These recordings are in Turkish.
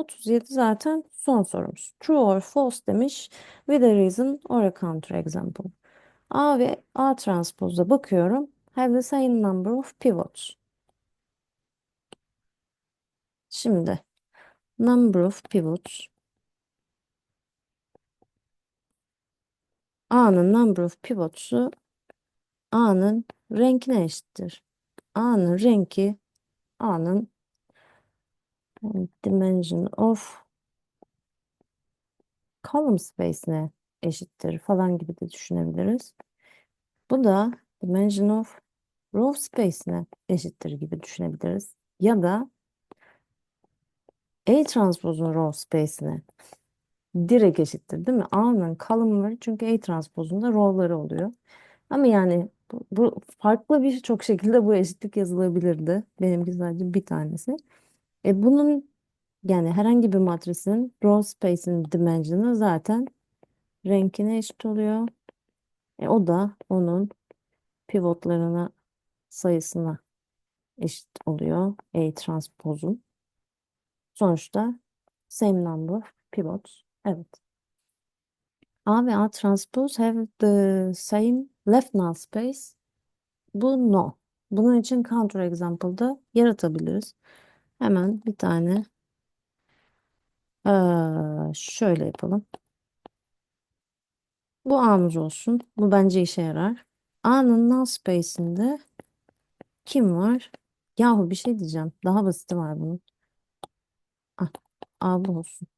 37 zaten son sorumuz. True or false demiş. With a reason or a counterexample. A ve A transpozda bakıyorum. Have the same number of pivots. Şimdi number of pivots A'nın number of pivots'u A'nın renkine eşittir. A'nın renki A'nın dimension of column space'ine eşittir falan gibi de düşünebiliriz. Bu da dimension of row space'ine eşittir gibi düşünebiliriz. Ya da A transpozun row space'ine direkt eşittir değil mi? A'nın column'ları çünkü A transpozunda row'ları oluyor. Ama yani bu, bu farklı birçok şekilde bu eşitlik yazılabilirdi. Benimki sadece bir tanesi. E bunun yani herhangi bir matrisin row space'in dimension'ı zaten renkine eşit oluyor. E o da onun pivotlarına sayısına eşit oluyor. A transpozun. Sonuçta same number pivots. Evet. A ve A transpose have the same left null space. Bu no. Bunun için counter example'da yaratabiliriz. Hemen bir tane eee, şöyle yapalım. Bu A'mız olsun. Bu bence işe yarar. A'nın null space'inde kim var? Yahu bir şey diyeceğim. Daha basiti var bunun. Ah, A bu olsun.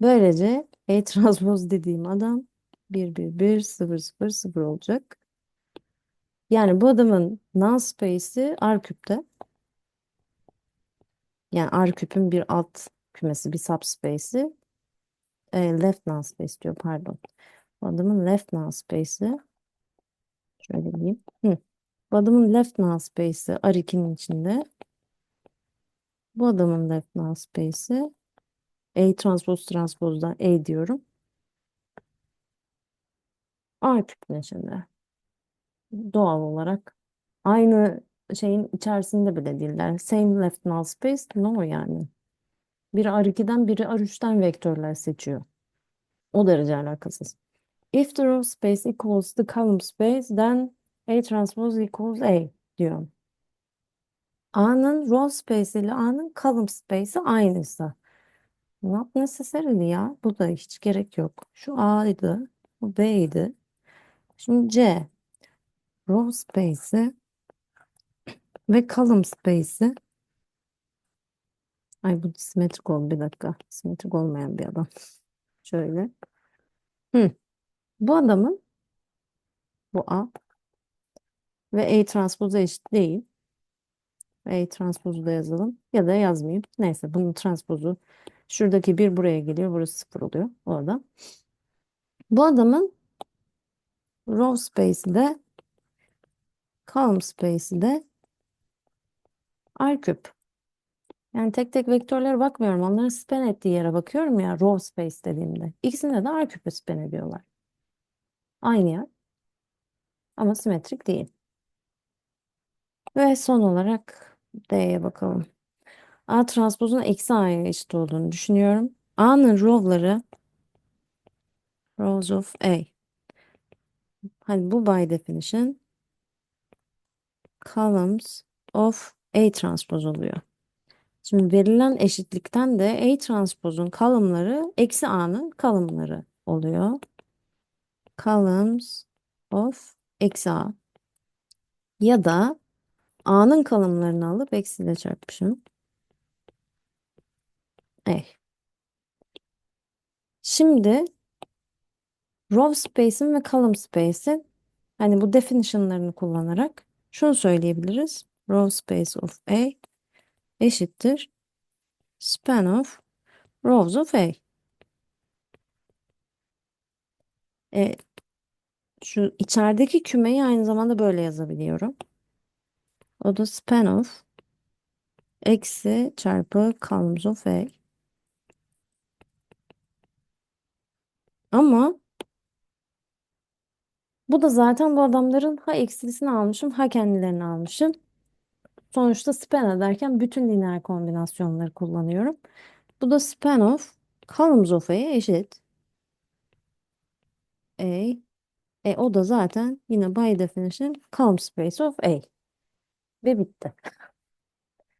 Böylece A transpose dediğim adam 1 1 1 0 0 0 olacak. Yani bu adamın null space'i R küpte. Yani R küpün bir alt kümesi, bir subspace'i. E, left null space diyor pardon. Bu adamın left null space'i. Şöyle diyeyim. Hı. Bu adamın left null space'i R2'nin içinde. Bu adamın left null space'i A transpose transpozdan A diyorum. R küpün içinde. Doğal olarak aynı şeyin içerisinde bile değiller. Same left null space no yani. Biri R2'den biri R3'ten vektörler seçiyor. O derece alakasız. If the row space equals the column space then A transpose equals A diyor. A'nın row space ile A'nın column space'i aynıysa. Not necessarily ya. Bu da hiç gerek yok. Şu A'ydı. Bu B'ydi. Şimdi C. Row space'i ve column space'i. Ay bu simetrik oldu bir dakika. Simetrik olmayan bir adam. Şöyle. Hı. Bu adamın bu A ve A transpoza eşit değil. A transpozu da yazalım. Ya da yazmayayım. Neyse bunun transpozu şuradaki bir buraya geliyor. Burası sıfır oluyor. O adam. Bu adamın row space'i de column space'i de R küp. Yani tek tek vektörlere bakmıyorum. Onların span ettiği yere bakıyorum ya row space dediğimde. İkisinde de R küpü span ediyorlar. Aynı yer. Ama simetrik değil. Ve son olarak D'ye bakalım. A transpozun eksi A'ya eşit olduğunu düşünüyorum. A'nın row'ları rows of A. Hadi bu by definition columns of A transpose oluyor. Şimdi verilen eşitlikten de A transpozun column'ları eksi A'nın column'ları oluyor. Columns of eksi A. Ya da A'nın column'larını alıp eksiyle çarpmışım. Eh. Şimdi row space'in ve column space'in hani bu definition'larını kullanarak şunu söyleyebiliriz. Row space of A eşittir span of rows of A. E, şu içerideki kümeyi aynı zamanda böyle yazabiliyorum. O da span of eksi çarpı columns of A. Ama bu da zaten bu adamların ha eksilisini almışım ha kendilerini almışım. Sonuçta span ederken bütün lineer kombinasyonları kullanıyorum. Bu da span of columns of A'ye eşit. A. E, o da zaten yine by definition column space of A. Ve bitti.